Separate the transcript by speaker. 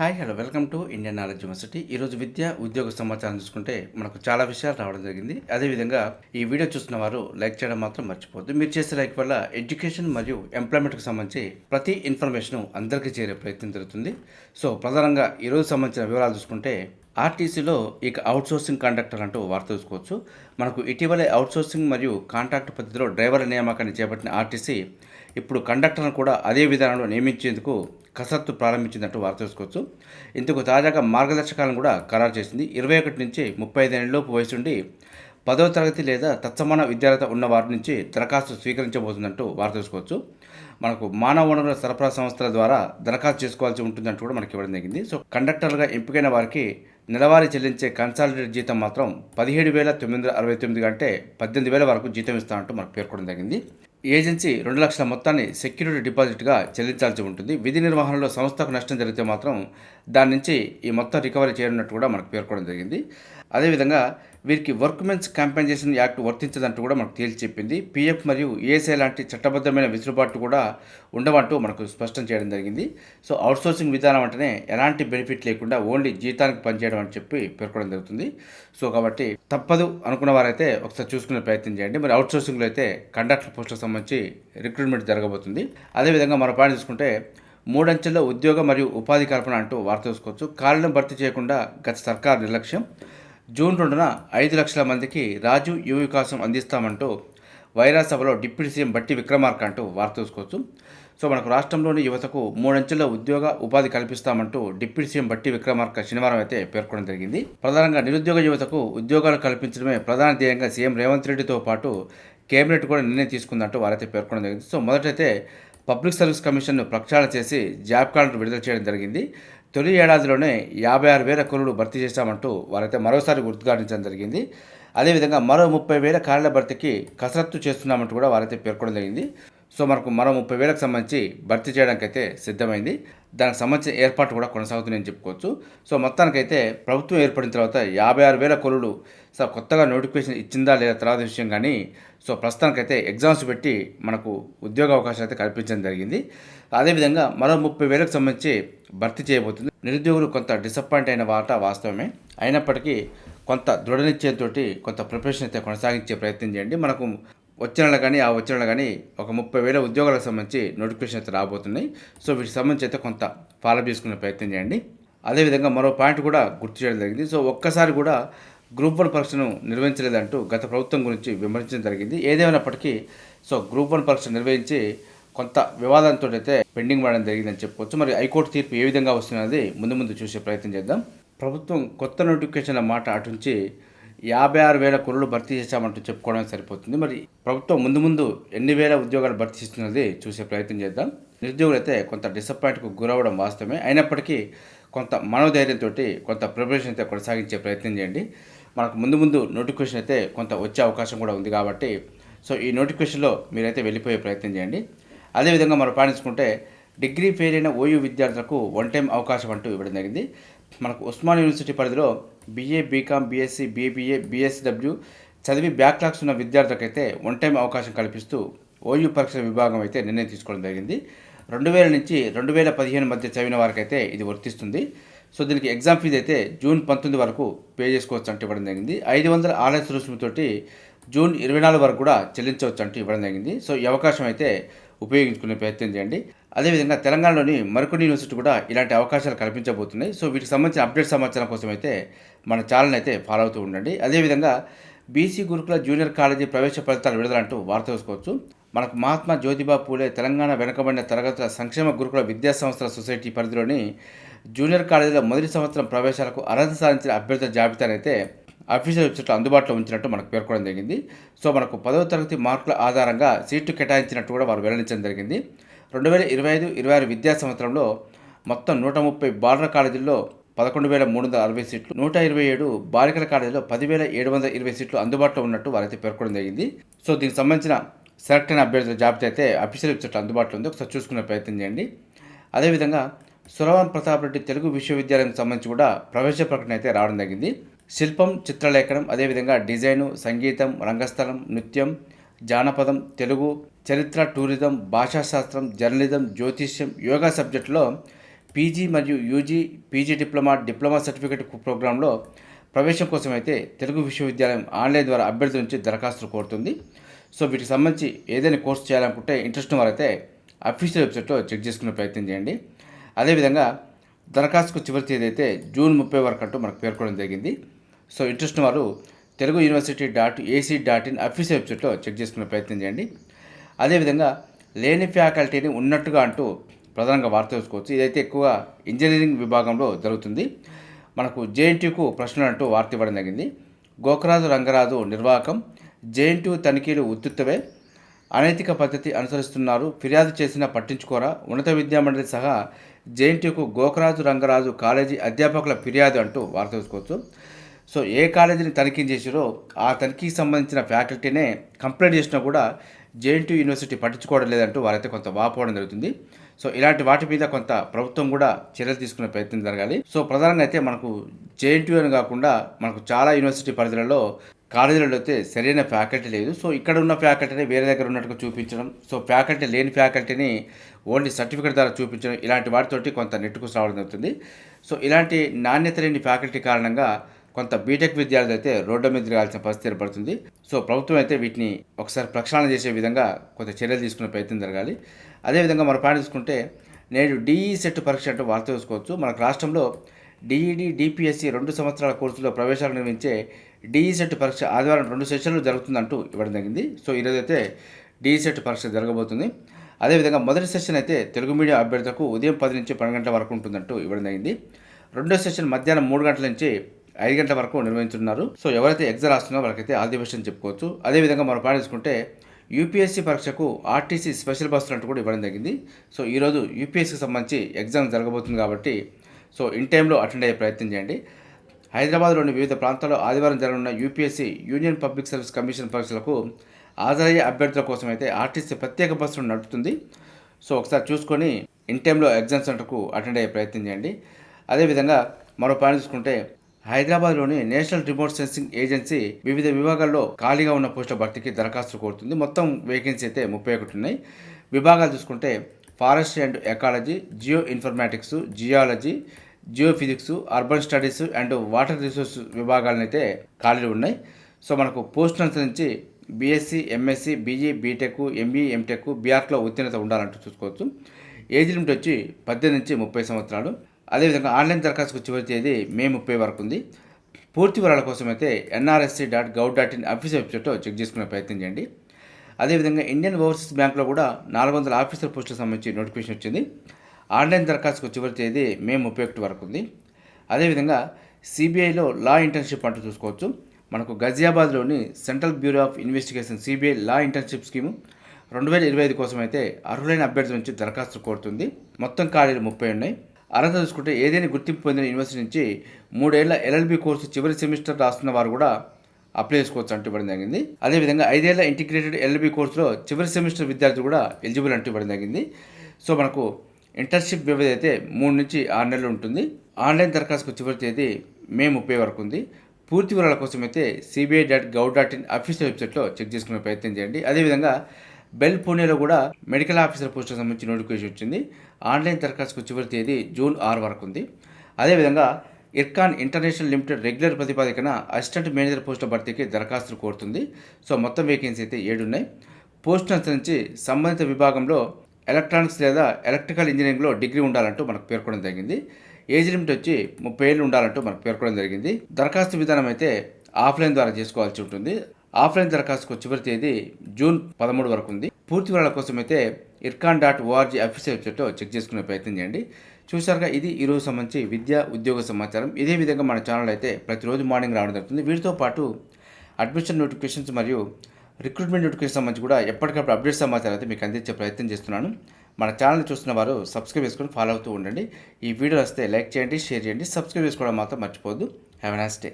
Speaker 1: hi hello welcome to Indian knowledge university ఈరోజు విద్య ఉద్యోగ సమాచారం చూసుకుంటే మనకు చాలా విషయాలు రావడం జరిగింది అదేవిధంగా ఈ వీడియో చూసిన వారు లైక్ చేయడం మాత్రం మర్చిపోద్దు మీరు చేసే లైక్ వల్ల ఎడ్యుకేషన్ మరియు ఎంప్లాయ్మెంట్కి సంబంధించి ప్రతి ఇన్ఫర్మేషన్ అందరికీ చేరే ప్రయత్నం జరుగుతుంది సో ప్రధానంగా ఈరోజు సంబంధించిన వివరాలు చూసుకుంటే ఆర్టీసీలో ఇక అవుట్సోర్సింగ్ కాంట్రాక్టర్ అంటూ వార్త చూసుకోవచ్చు మనకు ఇటీవలే అవుట్సోర్సింగ్ మరియు కాంట్రాక్ట్ పద్ధతిలో డ్రైవర్ల నియామకాన్ని చేపట్టిన ఆర్టీసీ ఇప్పుడు కండక్టర్ను కూడా అదే విధానంలో నియమించేందుకు కసరత్తు ప్రారంభించిందంటూ వార్త చూసుకోవచ్చు ఇందుకు తాజాగా మార్గదర్శకాలను కూడా ఖరారు చేసింది ఇరవై ఒకటి నుంచి ముప్పై ఐదేళ్ళలోపు వయసు నుండి పదవ తరగతి లేదా తత్సమాన విద్యార్థి ఉన్న వారి నుంచి దరఖాస్తు స్వీకరించబోతుందంటూ వార్త చూసుకోవచ్చు మనకు మానవ వనరుల సరఫరా సంస్థల ద్వారా దరఖాస్తు చేసుకోవాల్సి ఉంటుందంటూ కూడా మనకి ఇవ్వడం జరిగింది సో కండక్టర్గా ఎంపికైన వారికి నెలవారీ చెల్లించే కన్సాలిడేట్ జీతం మాత్రం పదిహేడు వేల తొమ్మిది వందల అరవై తొమ్మిది కంటే పద్దెనిమిది వేల వరకు జీతం ఇస్తామంటూ మనకు పేర్కొనడం జరిగింది ఏజెన్సీ రెండు లక్షల మొత్తాన్ని సెక్యూరిటీ డిపాజిట్గా చెల్లించాల్సి ఉంటుంది విధి నిర్వహణలో సంస్థకు నష్టం జరిగితే మాత్రం దాని నుంచి ఈ మొత్తం రికవరీ చేయనున్నట్టు కూడా మనకు పేర్కొనడం జరిగింది అదేవిధంగా వీరికి వర్క్మెన్స్ కాంపెన్సేషన్ యాక్ట్ వర్తించదంటూ కూడా మనకు తేల్చి చెప్పింది పిఎఫ్ మరియు ఏఎస్ఐ లాంటి చట్టబద్ధమైన వెసులుబాటు కూడా ఉండవంటూ మనకు స్పష్టం చేయడం జరిగింది సో అవుట్సోర్సింగ్ విధానం అంటేనే ఎలాంటి బెనిఫిట్ లేకుండా ఓన్లీ జీతానికి పనిచేయడం అని చెప్పి పేర్కొనడం జరుగుతుంది సో కాబట్టి తప్పదు అనుకున్న వారైతే ఒకసారి చూసుకునే ప్రయత్నం చేయండి మరి అవుట్సోర్సింగ్లో అయితే కండక్టర్ పోస్టులకు సంబంధించి రిక్రూట్మెంట్ జరగబోతుంది అదేవిధంగా మరో పాయింట్ చూసుకుంటే మూడంచెల ఉద్యోగ మరియు ఉపాధి కల్పన అంటూ వార్త చూసుకోవచ్చు ఖాళీలను భర్తీ చేయకుండా గత సర్కార్ నిర్లక్ష్యం జూన్ రెండున ఐదు లక్షల మందికి రాజు యువ వికాసం అందిస్తామంటూ వైరా సభలో డిప్యూటీ సీఎం బట్టి విక్రమార్క అంటూ వార్త చూసుకోవచ్చు సో మనకు రాష్ట్రంలోని యువతకు మూడంచెల ఉద్యోగ ఉపాధి కల్పిస్తామంటూ డిప్యూటీ సీఎం బట్టి విక్రమార్క శనివారం అయితే పేర్కొనడం జరిగింది ప్రధానంగా నిరుద్యోగ యువతకు ఉద్యోగాలు కల్పించడమే ప్రధాన ధ్యేయంగా సీఎం రేవంత్ రెడ్డితో పాటు కేబినెట్ కూడా నిర్ణయం తీసుకుందంటూ వారైతే పేర్కొనడం జరిగింది సో మొదటైతే పబ్లిక్ సర్వీస్ కమిషన్ను ప్రక్షాళన చేసి జాబ్ కార్డును విడుదల చేయడం జరిగింది తొలి ఏడాదిలోనే యాభై ఆరు వేల కురులు భర్తీ చేశామంటూ వారైతే మరోసారి ఉద్ఘాటించడం జరిగింది అదేవిధంగా మరో ముప్పై వేల కార్ల భర్తీకి కసరత్తు చేస్తున్నామంటూ కూడా వారైతే పేర్కొనడం జరిగింది సో మనకు మరో ముప్పై వేలకు సంబంధించి భర్తీ చేయడానికి అయితే సిద్ధమైంది దానికి సంబంధించిన ఏర్పాటు కూడా కొనసాగుతుందని చెప్పుకోవచ్చు సో మొత్తానికైతే ప్రభుత్వం ఏర్పడిన తర్వాత యాభై ఆరు వేల కొలులు సో కొత్తగా నోటిఫికేషన్ ఇచ్చిందా లేదా తర్వాత విషయం కానీ సో ప్రస్తుతానికైతే ఎగ్జామ్స్ పెట్టి మనకు ఉద్యోగ అవకాశాలు అయితే కల్పించడం జరిగింది అదేవిధంగా మరో ముప్పై వేలకు సంబంధించి భర్తీ చేయబోతుంది నిరుద్యోగులు కొంత డిసప్పాయింట్ అయిన వాట వాస్తవమే అయినప్పటికీ కొంత నిశ్చయంతో కొంత ప్రిపరేషన్ అయితే కొనసాగించే ప్రయత్నం చేయండి మనకు వచ్చే నెల కానీ ఆ వచ్చే నెల కానీ ఒక ముప్పై వేల ఉద్యోగాలకు సంబంధించి నోటిఫికేషన్ అయితే రాబోతున్నాయి సో వీటికి సంబంధించి అయితే కొంత ఫాలో చేసుకునే ప్రయత్నం చేయండి అదేవిధంగా మరో పాయింట్ కూడా గుర్తు చేయడం జరిగింది సో ఒక్కసారి కూడా గ్రూప్ వన్ పరీక్షను నిర్వహించలేదంటూ గత ప్రభుత్వం గురించి విమర్శించడం జరిగింది ఏదేమైనప్పటికీ సో గ్రూప్ వన్ పరీక్ష నిర్వహించి కొంత వివాదంతో అయితే పెండింగ్ పడడం జరిగిందని చెప్పవచ్చు మరి హైకోర్టు తీర్పు ఏ విధంగా వస్తున్నది ముందు ముందు చూసే ప్రయత్నం చేద్దాం ప్రభుత్వం కొత్త నోటిఫికేషన్ల మాట అటుంచి యాభై ఆరు వేల కురులు భర్తీ చేశామంటూ చెప్పుకోవడం సరిపోతుంది మరి ప్రభుత్వం ముందు ముందు ఎన్ని వేల ఉద్యోగాలు భర్తీ చేస్తున్నది చూసే ప్రయత్నం చేద్దాం నిరుద్యోగులైతే కొంత డిసప్పాయింట్కు గురవడం వాస్తవమే అయినప్పటికీ కొంత మనోధైర్యంతో కొంత ప్రిపరేషన్ అయితే కొనసాగించే ప్రయత్నం చేయండి మనకు ముందు ముందు నోటిఫికేషన్ అయితే కొంత వచ్చే అవకాశం కూడా ఉంది కాబట్టి సో ఈ నోటిఫికేషన్లో మీరైతే వెళ్ళిపోయే ప్రయత్నం చేయండి అదేవిధంగా మనం పాటించుకుంటే డిగ్రీ ఫెయిల్ అయిన ఓయూ విద్యార్థులకు వన్ టైం అవకాశం అంటూ ఇవ్వడం జరిగింది మనకు ఉస్మాన్ యూనివర్సిటీ పరిధిలో BA BCom BSc BBA BSW చదివి బ్యాక్లాగ్స్ ఉన్న విద్యార్థులకైతే వన్ టైం అవకాశం కల్పిస్తూ ఓయూ పరీక్షల విభాగం అయితే నిర్ణయం తీసుకోవడం జరిగింది రెండు వేల నుంచి రెండు వేల పదిహేను మధ్య చదివిన వారికైతే ఇది వర్తిస్తుంది సో దీనికి ఎగ్జామ్ ఫీజు అయితే జూన్ పంతొమ్మిది వరకు పే చేసుకోవచ్చు అంటే ఇవ్వడం జరిగింది ఐదు వందల ఆర్ఎస్ రుసుముతోటి జూన్ ఇరవై నాలుగు వరకు కూడా చెల్లించవచ్చు అంటూ ఇవ్వడం జరిగింది సో ఈ అవకాశం అయితే ఉపయోగించుకునే ప్రయత్నం చేయండి అదేవిధంగా తెలంగాణలోని మరికొన్ని యూనివర్సిటీ కూడా ఇలాంటి అవకాశాలు కల్పించబోతున్నాయి సో వీటికి సంబంధించిన అప్డేట్ సమాచారం కోసం అయితే మన ఛానల్ అయితే ఫాలో అవుతూ ఉండండి అదేవిధంగా బీసీ గురుకుల జూనియర్ కాలేజీ ప్రవేశ ఫలితాలు విడుదలంటూ వార్త చేసుకోవచ్చు మనకు మహాత్మా జ్యోతిబా పూలే తెలంగాణ వెనుకబడిన తరగతుల సంక్షేమ గురుకుల విద్యా సంస్థల సొసైటీ పరిధిలోని జూనియర్ కాలేజీల మొదటి సంవత్సరం ప్రవేశాలకు అర్హత సాధించిన అభ్యర్థుల జాబితానైతే అఫీషియల్ వెబ్సైట్లో అందుబాటులో ఉంచినట్టు మనకు పేర్కొనడం జరిగింది సో మనకు పదవ తరగతి మార్కుల ఆధారంగా సీట్లు కేటాయించినట్టు కూడా వారు వెల్లడించడం జరిగింది రెండు వేల ఇరవై ఐదు ఇరవై ఆరు విద్యా సంవత్సరంలో మొత్తం నూట ముప్పై బాలుర కాలేజీల్లో పదకొండు వేల మూడు వందల అరవై సీట్లు నూట ఇరవై ఏడు బాలికల కాలేజీలో పదివేల ఏడు వందల ఇరవై సీట్లు అందుబాటులో ఉన్నట్టు వారైతే పేర్కొనడం జరిగింది సో దీనికి సంబంధించిన సెలెక్ట్ అయిన అభ్యర్థుల జాబితా అయితే అఫీషియల్ వెబ్సైట్లో అందుబాటులో ఉంది ఒకసారి చూసుకునే ప్రయత్నం చేయండి అదేవిధంగా సురవం ప్రతాప్ రెడ్డి తెలుగు విశ్వవిద్యాలయం సంబంధించి కూడా ప్రవేశ ప్రకటన అయితే రావడం జరిగింది శిల్పం చిత్రలేఖనం అదేవిధంగా డిజైను సంగీతం రంగస్థలం నృత్యం జానపదం తెలుగు చరిత్ర టూరిజం భాషాశాస్త్రం జర్నలిజం జ్యోతిష్యం యోగా సబ్జెక్టులో పీజీ మరియు UG PG diploma diploma certificate ప్రోగ్రాంలో ప్రవేశం కోసం అయితే తెలుగు విశ్వవిద్యాలయం ఆన్లైన్ ద్వారా అభ్యర్థి నుంచి దరఖాస్తులు కోరుతుంది సో వీటికి సంబంధించి ఏదైనా కోర్సు చేయాలనుకుంటే ఇంట్రెస్ట్ వారైతే అఫీషియల్ వెబ్సైట్లో చెక్ చేసుకునే ప్రయత్నం చేయండి అదేవిధంగా దరఖాస్తుకు చివరి తేదీ అయితే జూన్ ముప్పై వరకు అంటూ మనకు పేర్కొనడం జరిగింది సో ఇంట్రెస్ట్ వారు Telugu university dot AC dot in official వెబ్సైట్లో చెక్ చేసుకునే ప్రయత్నం చేయండి అదేవిధంగా లేని ఫ్యాకల్టీని ఉన్నట్టుగా అంటూ ప్రధానంగా వార్త చూసుకోవచ్చు ఇదైతే ఎక్కువ ఇంజనీరింగ్ విభాగంలో జరుగుతుంది మనకు జేఎన్టీయూకు ప్రశ్నలు అంటూ వార్త ఇవ్వడం జరిగింది గోకరాజు రంగరాజు నిర్వాహకం జేఎన్టీయూ తనిఖీలు ఉత్తుత్తవే అనైతిక పద్ధతి అనుసరిస్తున్నారు ఫిర్యాదు చేసినా పట్టించుకోరా ఉన్నత విద్యామండలి సహా జేఎన్టీయూకు గోకరాజు రంగరాజు కాలేజీ అధ్యాపకుల ఫిర్యాదు అంటూ వార్త చూసుకోవచ్చు సో ఏ కాలేజీని తనిఖీ చేసిరో ఆ తనిఖీకి సంబంధించిన ఫ్యాకల్టీనే కంప్లైంట్ చేసినా కూడా జేఎన్టీ యూనివర్సిటీ పట్టించుకోవడం లేదంటూ వారైతే కొంత వాపోవడం జరుగుతుంది సో ఇలాంటి వాటి మీద కొంత ప్రభుత్వం కూడా చర్యలు తీసుకునే ప్రయత్నం జరగాలి సో ప్రధానంగా అయితే మనకు జేఎన్టీ అని కాకుండా మనకు చాలా యూనివర్సిటీ పరిధిలలో కాలేజీలలో అయితే సరైన ఫ్యాకల్టీ లేదు సో ఇక్కడ ఉన్న ఫ్యాకల్టీని వేరే దగ్గర ఉన్నట్టుగా చూపించడం సో ఫ్యాకల్టీ లేని ఫ్యాకల్టీని ఓన్లీ సర్టిఫికేట్ ద్వారా చూపించడం ఇలాంటి వాటితోటి కొంత నెట్టుకు రావడం జరుగుతుంది సో ఇలాంటి నాణ్యత లేని ఫ్యాకల్టీ కారణంగా కొంత బీటెక్ విద్యార్థులు అయితే రోడ్డు మీద తిరగాల్సిన పరిస్థితి ఏర్పడుతుంది సో ప్రభుత్వం అయితే వీటిని ఒకసారి ప్రక్షాళన చేసే విధంగా కొంత చర్యలు తీసుకునే ప్రయత్నం జరగాలి అదేవిధంగా మన పాట తీసుకుంటే నేడు డిఈ e సెట్ పరీక్ష అంటూ వార్త చూసుకోవచ్చు మనకు రాష్ట్రంలో డిఈడి డిపిఎస్సి e రెండు సంవత్సరాల కోర్సులో ప్రవేశాలు నిర్వహించే డిఈ e సెట్ పరీక్ష ఆదివారం రెండు సెషన్లు జరుగుతుందంటూ ఇవ్వడం జరిగింది సో ఈరోజు అయితే డిఈ సెట్ పరీక్ష జరగబోతుంది అదేవిధంగా మొదటి సెషన్ అయితే తెలుగు మీడియం అభ్యర్థులకు ఉదయం పది నుంచి పన్నెండు గంటల వరకు ఉంటుందంటూ ఇవ్వడం జరిగింది రెండో సెషన్ మధ్యాహ్నం మూడు గంటల నుంచి ఐదు గంటల వరకు నిర్వహించున్నారు సో ఎవరైతే ఎగ్జామ్ రాస్తున్నారో వాళ్ళకైతే ఆల్ ది బెస్ట్ అని చెప్పుకోవచ్చు అదేవిధంగా మనం పాటించుకుంటే యూపీఎస్సీ పరీక్షకు ఆర్టీసీ స్పెషల్ బస్సులు అంటూ కూడా ఇవ్వడం జరిగింది సో ఈరోజు యూపీఎస్సీకి సంబంధించి ఎగ్జామ్ జరగబోతుంది కాబట్టి సో ఇన్ టైంలో అటెండ్ అయ్యే ప్రయత్నం చేయండి హైదరాబాద్లోని వివిధ ప్రాంతాల్లో ఆదివారం జరగనున్న UPSC union public service commission పరీక్షలకు ఆదాయ అభ్యర్థుల కోసం అయితే ఆర్టీసీ ప్రత్యేక బస్సులు నడుపుతుంది సో ఒకసారి చూసుకొని ఇన్ టైంలో ఎగ్జామ్ సెంటర్కు అటెండ్ అయ్యే ప్రయత్నం చేయండి అదేవిధంగా మరో పాయింట్ చూసుకుంటే హైదరాబాద్లోని నేషనల్ రిమోట్ సెన్సింగ్ ఏజెన్సీ వివిధ విభాగాల్లో ఖాళీగా ఉన్న పోస్టుల భర్తీకి దరఖాస్తు కోరుతుంది మొత్తం వేకెన్సీ అయితే ముప్పై ఒకటి ఉన్నాయి విభాగాలు చూసుకుంటే forest and ecology geo informatics geology geo physics urban studies and water resource విభాగాలనైతే ఖాళీలు ఉన్నాయి సో మనకు పోస్టులు అనుసరించి BSc MSc BE BTech ME MTech బీఆర్ట్లో ఉత్తీర్ణత ఉండాలంటూ చూసుకోవచ్చు ఏజ్ లిమిట్ వచ్చి పద్దెనిమిది నుంచి ముప్పై సంవత్సరాలు అదేవిధంగా ఆన్లైన్ దరఖాస్తుకు చివరి తేదీ మే ముప్పై వరకు ఉంది పూర్తి వివరాల కోసం అయితే NRSC dot gov dot in office వెబ్సైట్లో చెక్ చేసుకునే ప్రయత్నం చేయండి అదేవిధంగా ఇండియన్ ఓవర్సీస్ బ్యాంక్లో కూడా నాలుగు వందల ఆఫీసర్ పోస్టులకు సంబంధించి నోటిఫికేషన్ వచ్చింది ఆన్లైన్ దరఖాస్తుకు చివరి తేదీ మే ముప్పై ఒకటి వరకు ఉంది అదేవిధంగా సిబిఐలో లా ఇంటర్న్షిప్ అంటూ చూసుకోవచ్చు మనకు గజియాబాద్లోని central bureau of investigation CBI law internship scheme రెండు వేల ఇరవై ఐదు కోసం అయితే అర్హులైన అభ్యర్థుల నుంచి దరఖాస్తు కోరుతుంది మొత్తం ఖాళీలు ముప్పై ఉన్నాయి అర్హత చూసుకుంటే ఏదైనా గుర్తింపు పొందిన యూనివర్సిటీ నుంచి మూడేళ్ల ఎల్ఎల్బి కోర్సు చివరి సెమిస్టర్ రాస్తున్న వారు కూడా అప్లై చేసుకోవచ్చు అంటూ ఇవ్వడం జరిగింది అదేవిధంగా ఐదేళ్ల ఇంటిగ్రేటెడ్ ఎల్ఎల్బి కోర్సులో చివరి సెమిస్టర్ విద్యార్థి కూడా ఎలిజిబుల్ అంటూ ఇవ్వడం జరిగింది సో మనకు ఇంటర్న్షిప్ వ్యవధి అయితే మూడు నుంచి ఆరు నెలలు ఉంటుంది ఆన్లైన్ దరఖాస్తుకు చివరి తేదీ మే ముప్పై వరకు ఉంది పూర్తి వివరాల కోసం అయితే CBI dot gov dot in official వెబ్సైట్లో చెక్ చేసుకునే ప్రయత్నం చేయండి అదేవిధంగా బెల్ పూణేలో కూడా మెడికల్ ఆఫీసర్ పోస్టుకు సంబంధించి నోటిఫికేషన్ వచ్చింది ఆన్లైన్ దరఖాస్తుకు చివరి తేదీ జూన్ ఆరు వరకు ఉంది అదేవిధంగా ఇర్కాన్ ఇంటర్నేషనల్ లిమిటెడ్ రెగ్యులర్ ప్రతిపాదికన అసిస్టెంట్ మేనేజర్ పోస్టు భర్తీకి దరఖాస్తులు కోరుతుంది సో మొత్తం వేకెన్సీ అయితే ఏడున్నాయి పోస్టును అనుసరించి సంబంధిత విభాగంలో ఎలక్ట్రానిక్స్ లేదా ఎలక్ట్రికల్ ఇంజనీరింగ్లో డిగ్రీ ఉండాలంటూ మనకు పేర్కొనడం జరిగింది ఏజ్ లిమిట్ వచ్చి ముప్పై ఏళ్ళు ఉండాలంటూ మనకు పేర్కొనడం జరిగింది దరఖాస్తు విధానం అయితే ఆఫ్లైన్ ద్వారా చేసుకోవాల్సి ఉంటుంది ఆఫ్లైన్ దరఖాస్తుకు చివరి తేదీ జూన్ పదమూడు వరకు ఉంది పూర్తి వివరాల కోసం అయితే ఇర్కాన్ డాట్ ఓఆర్జీ అఫీషియల్ వెబ్సైట్లో చెక్ చేసుకునే ప్రయత్నం చేయండి చూశారుగా ఇది ఈరోజు సంబంధించి విద్య ఉద్యోగ సమాచారం ఇదే విధంగా మన ఛానల్ అయితే ప్రతిరోజు మార్నింగ్ రావడం జరుగుతుంది వీటితో పాటు అడ్మిషన్ నోటిఫికేషన్స్ మరియు రిక్రూట్మెంట్ నోటిఫికేషన్ సంబంధించి కూడా ఎప్పటికప్పుడు అప్డేట్ సమాచారం అయితే మీకు అందించే ప్రయత్నం చేస్తున్నాను మన ఛానల్ చూస్తున్న వారు సబ్స్క్రైబ్ చేసుకొని ఫాలో అవుతూ ఉండండి ఈ వీడియో వస్తే లైక్ చేయండి షేర్ చేయండి సబ్స్క్రైబ్ చేసుకోవడం మాత్రం మర్చిపోద్దు హ్యావ్ ఎ నైస్ డే